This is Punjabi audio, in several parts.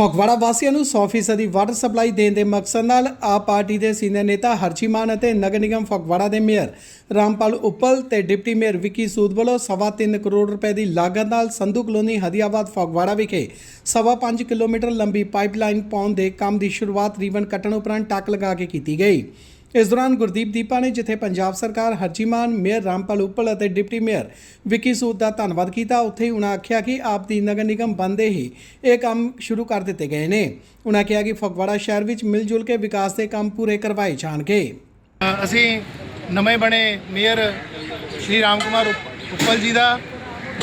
ਫਗਵਾੜਾ ਵਾਸੀਆਂ ਨੂੰ 100% ਦੀ ਵਾਟਰ ਸਪਲਾਈ ਦੇਣ ਦੇ ਮਕਸਦ ਨਾਲ ਆਪ ਪਾਰਟੀ ਦੇ ਸੀਨੀਅਰ ਨੇਤਾ ਹਰਚੀਮਾਨ ਅਤੇ ਨਗਰ ਨਿਗਮ ਫਗਵਾੜਾ ਦੇ ਮੇਅਰ ਰਾਮਪਾਲ ਉੱਪਲ ਤੇ ਡਿਪਟੀ ਮੇਅਰ ਵਿੱਕੀ ਸੂਦ ਵੱਲੋਂ ਸਵਾ ਤਿੰਨ ਕਰੋੜ ਰੁਪਏ ਦੀ ਲਾਗਤ ਨਾਲ ਸੰਧੂ ਕਲੋਨੀ ਹਦੀਆਬਾਦ ਫਗਵਾੜਾ ਵਿਖੇ ਸਵਾ ਪੰਜ ਕਿਲੋਮੀਟਰ ਲੰਬੀ ਪਾਈਪਲਾਈਨ ਪਾਉਣ ਦੇ ਕੰਮ ਦੀ ਸ਼ੁਰੂਆਤ ਰੀਵਨ ਕੱਟਣ ਉਪਰੰਤ ਟੱਕ ਲਗਾ ਕੇ ਕੀਤੀ ਗਈ। ਇਸ ਦੌਰਾਨ ਗੁਰਦੀਪ ਦੀਪਾ ਨੇ ਜਿੱਥੇ ਪੰਜਾਬ ਸਰਕਾਰ ਹਰਜੀਮਾਨ, ਮੇਅਰ ਰਾਮਪਾਲ ਉੱਪਲ ਅਤੇ ਡਿਪਟੀ ਮੇਅਰ ਵਿੱਕੀ ਸੂਦ ਦਾ ਧੰਨਵਾਦ ਕੀਤਾ, ਉੱਥੇ ਹੀ ਉਹਨਾਂ ਆਖਿਆ ਕਿ ਆਪ ਦੀ ਨਗਰ ਨਿਗਮ ਬੰਦੇ ਹੀ ਇਹ ਕੰਮ ਸ਼ੁਰੂ ਕਰ ਦਿੱਤੇ ਗਏ ਨੇ। ਉਹਨਾਂ ਕਿਹਾ ਕਿ ਫਗਵਾੜਾ ਸ਼ਹਿਰ ਵਿੱਚ ਮਿਲ ਜੁਲ ਕੇ ਵਿਕਾਸ ਦੇ ਕੰਮ ਪੂਰੇ ਕਰਵਾਏ ਜਾਣਗੇ। ਅਸੀਂ ਨਵੇਂ ਬਣੇ ਮੇਅਰ ਸ਼੍ਰੀ ਰਾਮ ਕੁਮਾਰ ਉਪ- ਉੱਪਲ ਜੀ ਦਾ,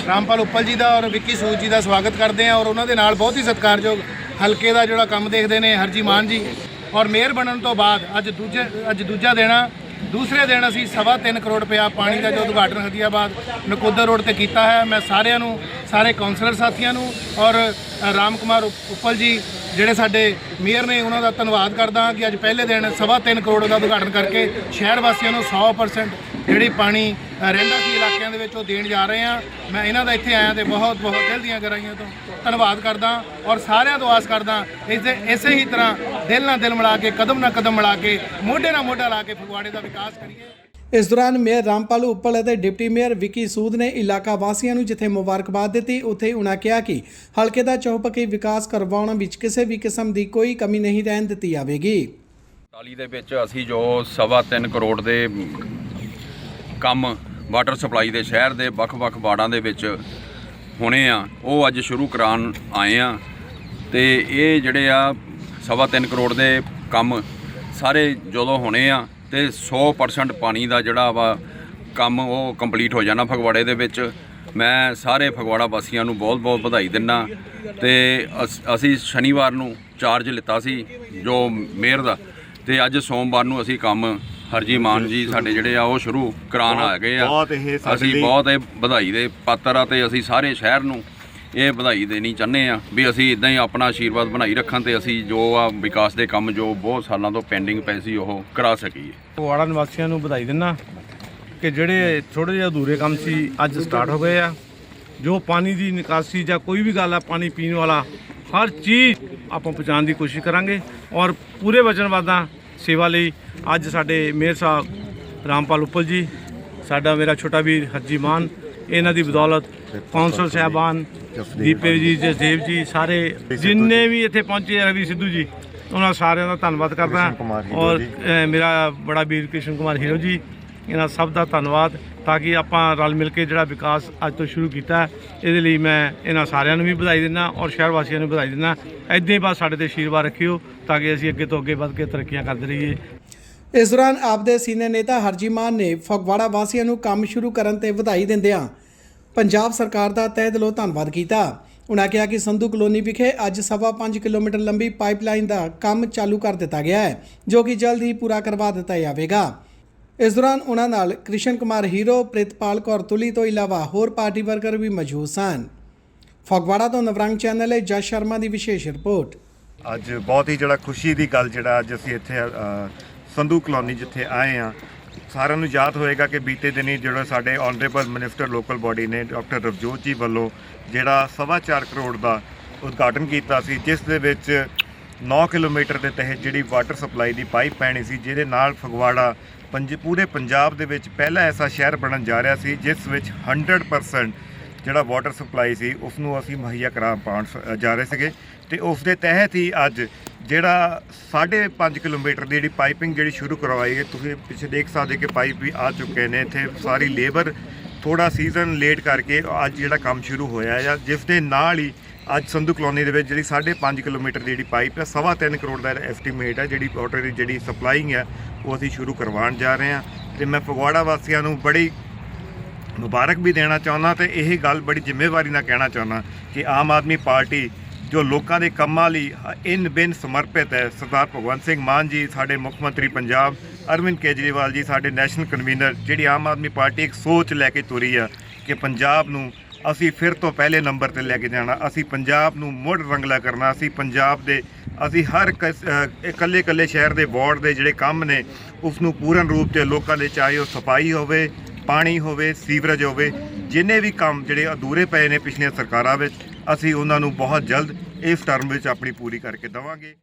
ਰਾਮਪਾਲ ਉੱਪਲ ਜੀ ਦਾ ਔਰ ਵਿੱਕੀ ਸੂਦ ਜੀ ਦਾ ਸਵਾਗਤ ਕਰਦੇ ਹਾਂ ਔਰ ਉਹਨਾਂ ਦੇ ਨਾਲ ਬਹੁਤ ਹੀ ਸਤਿਕਾਰਯੋਗ ਹਲਕੇ ਦਾ ਜਿਹੜਾ ਕੰਮ ਦੇਖਦੇ ਨੇ ਹਰਜੀ ਮਾਨ ਜੀ। ਔਰ ਮੇਅਰ ਬਣਨ ਤੋਂ ਬਾਅਦ ਅੱਜ ਦੂਜੇ, ਅੱਜ ਦੂਜਾ ਦਿਨ ਆ। ਦੂਸਰੇ ਦਿਨ ਅਸੀਂ ਸਵਾ ਤਿੰਨ ਕਰੋੜ ਰੁਪਇਆ ਪਾਣੀ ਦਾ ਜੋ ਉਦਘਾਟਨ ਹਦੀਆਬਾਦ ਨਕੋਦਰ ਰੋਡ ਤੇ ਕੀਤਾ ਹੈ। ਮੈਂ ਸਾਰਿਆਂ ਨੂੰ, ਸਾਰੇ ਕਾਉਂਸਲਰ ਸਾਥੀਆਂ ਨੂੰ ਔਰ ਰਾਮ ਕੁਮਾਰ ਉਪ- ਉੱਪਲ ਜੀ ਜਿਹੜੇ ਸਾਡੇ ਮੇਅਰ ਨੇ ਉਹਨਾਂ ਦਾ ਧੰਨਵਾਦ ਕਰਦਾ ਕਿ ਅੱਜ ਪਹਿਲੇ ਦਿਨ ਸਵਾ ਤਿੰਨ ਕਰੋੜ ਦਾ ਉਦਘਾਟਨ ਕਰਕੇ ਸ਼ਹਿਰ ਵਾਸੀਆਂ ਨੂੰ 100% ਜਿਹੜੀ ਪਾਣੀ ਰਹਿੰਦਾ ਸੀ ਇਲਾਕਿਆਂ ਦੇ ਵਿੱਚ ਉਹ ਦੇਣ ਜਾ ਰਹੇ ਹਾਂ। ਮੈਂ ਇਹਨਾਂ ਦਾ ਇੱਥੇ ਆਇਆ ਤੇ ਬਹੁਤ ਬਹੁਤ ਦਿਲ ਦੀਆਂ ਗਹਿਰਾਈਆਂ ਤੋਂ ਧੰਨਵਾਦ ਕਰਦਾ ਔਰ ਸਾਰਿਆਂ ਤੋਂ ਆਸ ਕਰਦਾ ਇਸ ਦੇ, ਇਸੇ ਹੀ ਤਰ੍ਹਾਂ ਦਿਲ ਨਾਲ ਦਿਲ ਮਿਲਾ ਕੇ, ਕਦਮ ਨਾਲ ਕਦਮ ਮਿਲਾ ਕੇ, ਮੋਢੇ ਨਾਲ ਮੋਢਾ ਲਾ ਕੇ ਫਗਵਾੜੇ ਦਾ ਵਿਕਾਸ ਕਰੀਏ। ਇਸ ਦੌਰਾਨ ਮੇਅਰ ਰਾਮਪਾਲ ਉੱਪਲ ਅਤੇ ਡਿਪਟੀ ਮੇਅਰ ਵਿੱਕੀ ਸੂਦ ਨੇ ਇਲਾਕਾ ਵਾਸੀਆਂ ਨੂੰ ਜਿੱਥੇ ਮੁਬਾਰਕਬਾਦ ਦਿੱਤੀ, ਉੱਥੇ ਉਹਨਾਂ ਕਿਹਾ ਕਿ ਹਲਕੇ ਦਾ ਚੌਪੱਕੀ ਵਿਕਾਸ ਕਰਵਾਉਣ ਵਿੱਚ ਕਿਸੇ ਵੀ ਕਿਸਮ ਦੀ ਕੋਈ ਕਮੀ ਨਹੀਂ ਰਹਿਣ ਦਿੱਤੀ ਜਾਵੇਗੀ। ਤਾਲੀ ਦੇ ਵਿੱਚ ਅਸੀਂ ਜੋ ਸਵਾ ਤਿੰਨ ਕਰੋੜ ਦੇ ਕੰਮ ਵਾਟਰ ਸਪਲਾਈ ਦੇ ਸ਼ਹਿਰ ਦੇ ਵੱਖ-ਵੱਖ ਵਾਰਡਾਂ ਦੇ ਵਿੱਚ ਹੋਣੇ ਆ, ਉਹ ਅੱਜ ਸ਼ੁਰੂ ਕਰਾਉਣ ਆਏ ਆ ਤੇ ਇਹ ਜਿਹੜੇ ਆ ਸਵਾ ਤਿੰਨ ਕਰੋੜ ਦੇ ਕੰਮ ਸਾਰੇ ਜਦੋਂ ਹੋਣੇ ਆ ਤੇ 100% ਪਾਣੀ ਦਾ ਜਿਹੜਾ ਵਾ ਕੰਮ ਉਹ ਕੰਪਲੀਟ ਹੋ ਜਾਣਾ ਫਗਵਾੜੇ ਦੇ ਵਿੱਚ। ਮੈਂ ਸਾਰੇ ਫਗਵਾੜਾ ਵਾਸੀਆਂ ਨੂੰ ਬਹੁਤ-ਬਹੁਤ ਵਧਾਈ ਦਿੰਦਾ ਤੇ ਅਸ- ਸ਼ਨੀਵਾਰ ਨੂੰ ਚਾਰਜ ਲਿੱਤਾ ਸੀ ਜੋ ਮੇਅਰ ਦਾ। ਤੇ ਅੱਜ ਸੋਮਵਾਰ ਨੂੰ ਅਸੀਂ ਕੰਮ ਹਰਜੀ ਮਾਨ ਜੀ ਸਾਡੇ ਜਿਹੜੇ ਆ ਉਹ ਸ਼ੁਰੂ ਕਰਾਉਣ ਆ ਗਏ ਆ। ਅਸੀਂ ਬਹੁਤ ਇਹ ਵਧਾਈ ਦੇ ਪਾਤਰ ਆ ਤੇ ਅਸੀਂ ਸਾਰੇ ਸ਼ਹਿਰ ਨੂੰ ਇਹ ਵਧਾਈ ਦੇਣੀ ਚਾਹੁੰਦੇ ਆ ਵੀ ਅਸੀਂ ਇਦਾਂ ਹੀ ਆਪਣਾ ਆਸ਼ੀਰਵਾਦ ਬਣਾਈ ਰੱਖਾਂ ਤੇ ਅਸੀਂ ਜੋ ਆ ਵਿਕਾਸ ਦੇ ਕੰਮ ਜੋ ਬਹੁਤ ਸਾਲਾਂ ਤੋਂ ਪੈਂਡਿੰਗ ਪਏ ਸੀ ਉਹ ਕਰਾ ਸਕੀਏ। ਫਗਵਾੜਾ ਨਿਵਾਸੀਆਂ ਨੂੰ ਵਧਾਈ ਦਿੰਦਾ ਕਿ ਜਿਹੜੇ ਥੋੜੇ ਜਿਹੇ ਅਧੂਰੇ ਕੰਮ ਸੀ ਅੱਜ ਸਟਾਰਟ ਹੋ ਗਏ ਆ। ਜੋ ਪਾਣੀ ਦੀ ਨਿਕਾਸੀ ਜਾਂ ਕੋਈ ਵੀ ਗੱਲ ਆ ਪਾਣੀ ਪੀਣ ਵਾਲਾ, ਹਰ ਚੀਜ਼ ਆਪਾਂ ਪਹੁੰਚਾਉਣ ਦੀ ਕੋਸ਼ਿਸ਼ ਕਰਾਂਗੇ ਔਰ ਪੂਰੇ ਵਚਨਵਾਦਾਂ ਸੇਵਾ ਲਈ ਅੱਜ ਸਾਡੇ ਮੇਅਰ ਸਾਹਿਬ ਰਾਮਪਾਲ ਉੱਪਲ ਜੀ, ਸਾਡਾ ਮੇਰਾ ਛੋਟਾ ਵੀਰ ਹਰਜੀ ਮਾਨ, ਇਹਨਾਂ ਦੀ ਬਦੌਲਤ ਕੌਂਸਲ ਸਾਹਿਬਾਨ ਦੀਪੇ ਜੀ ਜਸਦੇਵ ਜੀ ਸਾਰੇ ਜਿੰਨੇ ਵੀ ਇੱਥੇ ਪਹੁੰਚੇ ਰਵੀ ਸਿੱਧੂ ਜੀ ਉਹਨਾਂ ਸਾਰਿਆਂ ਦਾ ਧੰਨਵਾਦ ਕਰਦਾ ਔਰ ਮੇਰਾ ਬੜਾ ਵੀਰ ਕ੍ਰਿਸ਼ਨ ਕੁਮਾਰ ਹੀਰੋ ਜੀ ਇਹਨਾਂ ਸਭ ਦਾ ਧੰਨਵਾਦ ਤਾਂ ਕਿ ਆਪਾਂ ਰਲ ਮਿਲ ਕੇ ਜਿਹੜਾ ਵਿਕਾਸ ਅੱਜ ਤੋਂ ਸ਼ੁਰੂ ਕੀਤਾ ਹੈ, ਇਹਦੇ ਲਈ ਮੈਂ ਇਹਨਾਂ ਸਾਰਿਆਂ ਨੂੰ ਵੀ ਵਧਾਈ ਦਿੰਦਾ ਔਰ ਸ਼ਹਿਰ ਵਾਸੀਆਂ ਨੂੰ ਵਧਾਈ ਦਿੰਦਾ ਐਦਾਂ ਹੀ ਬਸ ਸਾਡੇ ਤੇ ਆਸ਼ੀਰਵਾਦ ਰੱਖਿਓ ਤਾਂ ਕਿ ਅਸੀਂ ਅੱਗੇ ਤੋਂ ਅੱਗੇ ਵੱਧ ਕੇ ਤਰੱਕੀਆਂ ਕਰਦੇ ਰਹੀਏ। ਇਸ ਦੌਰਾਨ ਆਪ ਦੇ ਸੀਨੀਅਰ ਨੇਤਾ ਹਰਜੀਮਾਨ ਨੇ ਫਗਵਾੜਾ ਵਾਸੀਆਂ ਨੂੰ ਕੰਮ ਸ਼ੁਰੂ ਕਰਨ ਤੇ ਵਧਾਈ ਦਿੰਦਿਆਂ ਪੰਜਾਬ ਸਰਕਾਰ ਦਾ ਤਹਿ ਦਿਲੋਂ ਧੰਨਵਾਦ ਕੀਤਾ। ਉਹਨਾਂ ਕਿਹਾ ਕਿ ਸੰਧੂ ਕਲੋਨੀ ਵਿਖੇ ਅੱਜ ਸਵਾ ਪੰਜ ਕਿਲੋਮੀਟਰ ਲੰਬੀ ਪਾਈਪਲਾਈਨ ਦਾ ਕੰਮ ਚਾਲੂ ਕਰ ਦਿੱਤਾ ਗਿਆ ਹੈ, ਜੋ ਕਿ ਜਲਦ ਹੀ ਪੂਰਾ ਕਰਵਾ ਦਿੱਤਾ ਜਾਵੇਗਾ। ਇਸ ਦੌਰਾਨ ਉਹਨਾਂ ਨਾਲ ਕ੍ਰਿਸ਼ਨ ਕੁਮਾਰ ਹੀਰੋ, ਪ੍ਰਿਤਪਾਲ ਕੌਰ ਤੁਲੀ ਤੋਂ ਇਲਾਵਾ ਹੋਰ ਪਾਰਟੀ ਵਰਕਰ ਵੀ ਮੌਜੂਦ ਸਨ। ਫਗਵਾੜਾ ਤੋਂ ਨਵਰੰਗ ਚੈਨਲ ਲਈ ਜਸ ਸ਼ਰਮਾ ਦੀ ਵਿਸ਼ੇਸ਼ ਰਿਪੋਰਟ। ਅੱਜ ਬਹੁਤ ਹੀ ਜਿਹੜਾ ਖੁਸ਼ੀ ਦੀ ਗੱਲ ਜਿਹੜਾ ਅੱਜ ਅਸੀਂ ਇੱਥੇ ਸੰਧੂ ਕਲੋਨੀ ਜਿੱਥੇ ਆਏ ਆ ਸਾਰਿਆਂ ਨੂੰ ਯਾਦ ਹੋਏਗਾ ਕਿ ਬੀਤੇ ਦਿਨੀ ਜਿਹੜਾ ਸਾਡੇ ਆਨਰੇਬਲ ਮਿਨਿਸਟਰ ਲੋਕਲ ਬਾਡੀ ਨੇ ਡਾਕਟਰ ਰਵਜੋਤ ਜੀ ਵੱਲੋਂ ਜਿਹੜਾ ਸਵਾ ਚਾਰ ਕਰੋੜ ਦਾ ਉਦਘਾਟਨ ਕੀਤਾ ਸੀ, ਜਿਸ ਦੇ ਵਿੱਚ 9 ਕਿਲੋਮੀਟਰ ਦੇ ਤਹਿਤ ਜਿਹੜੀ ਵਾਟਰ ਸਪਲਾਈ ਦੀ ਪਾਈਪ ਪੈਣੀ ਸੀ, ਜਿਹਦੇ ਨਾਲ ਫਗਵਾੜਾ ਪੰਜ, ਪੂਰੇ ਪੰਜਾਬ ਦੇ ਵਿੱਚ ਪਹਿਲਾ ਐਸਾ ਸ਼ਹਿਰ ਬਣਨ ਜਾ ਰਿਹਾ ਸੀ, ਜਿਸ ਵਿੱਚ 100% ਜਿਹੜਾ ਵਾਟਰ ਸਪਲਾਈ ਸੀ ਉਸ ਨੂੰ ਅਸੀਂ ਮੁਹੱਈਆ ਕਰਾ ਪਾਉਣ ਸ- ਜਾ ਰਹੇ ਸੀਗੇ ਤੇ ਉਸ ਦੇ ਤਹਿਤ ਹੀ ਅੱਜ ਜਿਹੜਾ 5.5 ਕਿਲੋਮੀਟਰ ਦੀ ਜਿਹੜੀ ਪਾਈਪਿੰਗ ਜਿਹੜੀ ਸ਼ੁਰੂ ਕਰਵਾਈ ਹੈ, ਤੁਸੀਂ ਪਿੱਛੇ ਦੇਖ ਸਕਦੇ ਕਿ ਪਾਈਪ ਵੀ ਆ ਚੁੱਕੇ ਨੇ, ਇੱਥੇ ਸਾਰੀ ਲੇਬਰ ਥੋੜਾ ਸੀਜ਼ਨ ਲੇਟ ਕਰਕੇ ਅੱਜ ਜਿਹੜਾ ਕੰਮ ਸ਼ੁਰੂ ਹੋਇਆ ਹੈ ਜਿਸ ਦੇ ਨਾਲ ਹੀ ਅੱਜ ਸੰਧੂ ਕਲੋਨੀ ਦੇ ਵਿੱਚ ਜਿਹੜੀ 5.5 ਕਿਲੋਮੀਟਰ ਦੀ ਜਿਹੜੀ ਪਾਈਪ ਹੈ ਸਵਾ ਤਿੰਨ ਕਰੋੜ ਦਾ ਐਸਟੀਮੇਟ ਹੈ ਜਿਹੜੀ ਵਾਟਰ ਦੀ ਜਿਹੜੀ ਸਪਲਾਈਂਗ ਹੈ ਉਹ ਅਸੀਂ ਸ਼ੁਰੂ ਕਰਵਾਉਣ ਜਾ ਰਹੇ ਹਾਂ। ਤੇ ਮੈਂ ਫਗਵਾੜਾ ਵਾਸੀਆਂ ਨੂੰ ਬੜੀ ਮੁਬਾਰਕ ਵੀ ਦੇਣਾ ਚਾਹੁੰਦਾ ਤੇ ਇਹ ਗੱਲ ਬੜੀ ਜ਼ਿੰਮੇਵਾਰੀ ਨਾਲ ਕਹਿਣਾ ਚਾਹੁੰਦਾ ਕਿ ਆਮ ਆਦਮੀ ਪਾਰਟੀ ਜੋ ਲੋਕਾਂ ਦੇ ਕੰਮਾਂ ਲਈ ਇਨ ਬਿਨ ਸਮਰਪਿਤ ਹੈ, ਸਰਦਾਰ ਭਗਵੰਤ ਸਿੰਘ ਮਾਨ ਜੀ, ਸਾਡੇ ਮੁੱਖ ਮੰਤਰੀ ਪੰਜਾਬ, ਅਰਵਿੰਦ ਕੇਜਰੀਵਾਲ ਜੀ, ਸਾਡੇ ਨੈਸ਼ਨਲ ਕਨਵੀਨਰ, ਜਿਹੜੀ ਆਮ ਆਦਮੀ ਪਾਰਟੀ ਇੱਕ ਸੋਚ ਲੈ ਕੇ ਤੁਰੀ ਆ ਕਿ ਪੰਜਾਬ ਨੂੰ ਅਸੀਂ ਫਿਰ ਤੋਂ ਪਹਿਲੇ ਨੰਬਰ ਤੇ ਲੈ ਕੇ ਜਾਣਾ, ਅਸੀਂ ਪੰਜਾਬ ਨੂੰ ਮੁੜ ਰੰਗਲਾ ਕਰਨਾ, ਅਸੀਂ ਪੰਜਾਬ ਦੇ, ਅਸੀਂ ਹਰ ਇਕੱਲੇ ਇਕੱਲੇ ਸ਼ਹਿਰ ਦੇ ਵਾਰਡ ਦੇ ਜਿਹੜੇ ਕੰਮ ਨੇ ਉਸ ਨੂੰ ਪੂਰਨ ਰੂਪ ਤੇ ਲੋਕਾਂ ਦੇ ਚਾਹੇ ਉਹ ਸਫ਼ਾਈ ਹੋਵੇ, ਪਾਣੀ ਹੋਵੇ, ਸੀਵਰੇਜ ਹੋਵੇ, ਜਿੰਨੇ ਵੀ ਕੰਮ ਜਿਹੜੇ ਅਧੂਰੇ ਪਏ ਨੇ ਪਿਛਲੀਆਂ ਸਰਕਾਰਾਂ ਵਿੱਚ ਅਸੀਂ ਉਹਨਾਂ ਨੂੰ ਬਹੁਤ ਜਲਦ ਇਸ ਟਰਮ ਵਿੱਚ ਆਪਣੀ ਪੂਰੀ ਕਰਕੇ ਦੇਵਾਂਗੇ।